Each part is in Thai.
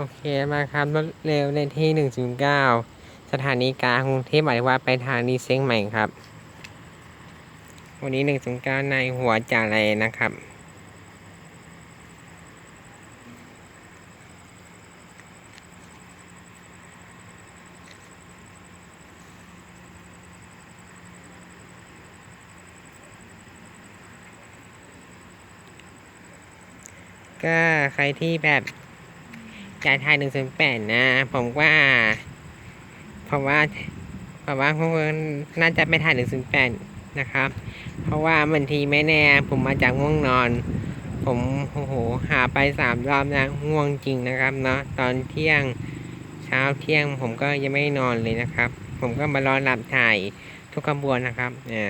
โอเคมาครับรถเร็วในที่ 109 สถานีกลางกรุงเทพหมายว่าไปทางดีเซ็งใหม่ครับ วันนี้ 109 ในหัวจ่าอะไรนะครับก็ใครที่แบบ จ่ายทายหนึ่งศูนย์แปดนะ ผมว่า เพราะว่าเพราะว่าพวกมันน่าจะไปถ่ายหนึ่งศูนย์แปดนะครับ เพราะว่าบางทีไม่แน่ ผมมาจากง่วงนอน ผมโอ้โหหาไปสามรอบนะง่วงจริงนะครับเนาะตอนเที่ยงเช้าเที่ยงผมก็ยังไม่นอนเลยนะครับ ผมก็มารอหลับถ่ายทุกขบวนนะครับเนี่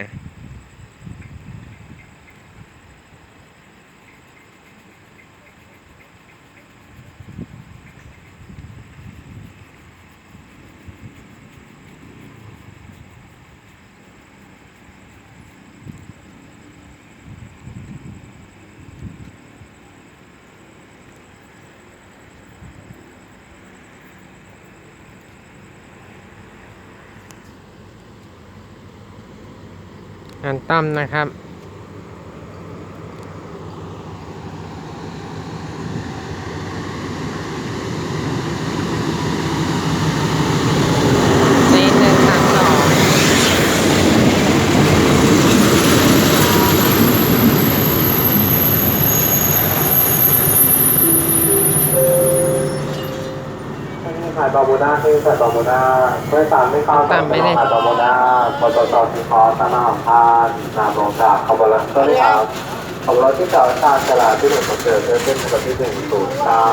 งานต้มนะครับ ซีหนึ่งสามสอง ขายบาโมนาที่ขายบาโมนาเมื่อสามไม่เข้าขายบาโมนาปตททีคอสนามพานนามองจากขบวนสวัสดีครับขบวนที่เก่าชาติตลาดที่หนึ่งของเกิดเส้นปกติหนึ่งศูนย์เก้า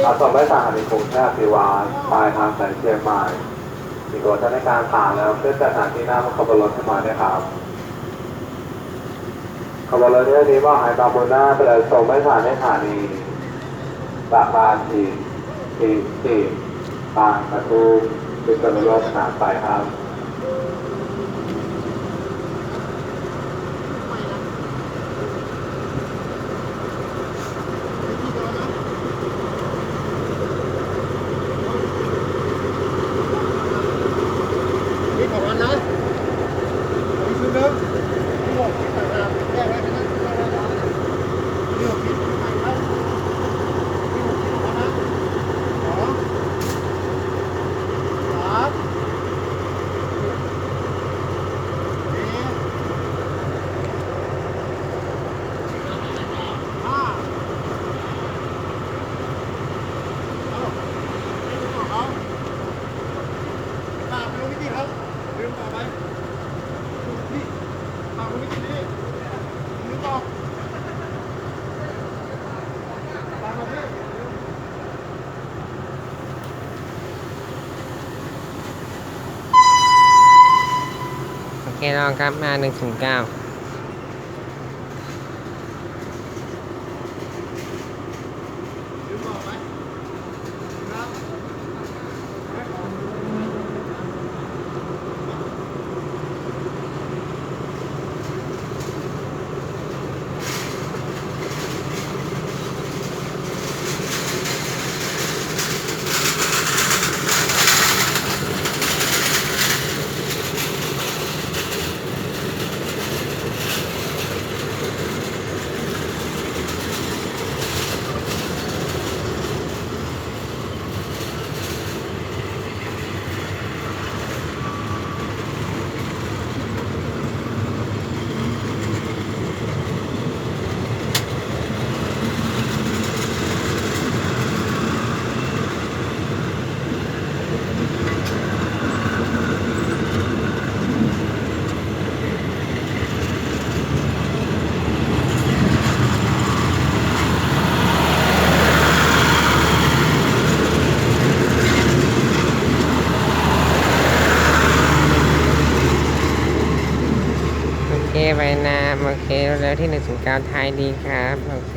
เราส่งไปสถานีกรุงเทพพิวานปลายทางสายเชียงใหม่มีตัวท่านในการต่างแล้วเพื่อจัดสถานที่หน้าขบวนรถให้มาด้วยครับขบวนรถที่นี้ว่าไฮบาโมนาเป็นส่งไปสถานีสถานีปากบานทีทีที ปางประตูพิษณุโลกสามไปครับ นี่ของมันนะมีชุดนึงนี่หกที่ต่างหากแยกไว้นะนี่หกที่ต่างหากนี่หกที่ของมันนะสองสามสี่ห้าเอานี่คือของเขา ตามไปลงนิติครับลืมต่อไปนี่ตามลงนิตินี่ลืมต่อตามมาพี่ โอเคลองครับมาหนึ่งศูนย์เก้า ลืมต่อไหมครับ โอเค ไปนะโอเคแล้วที่หนึ่งศูนย์เก้าไทยดีครับ โอเค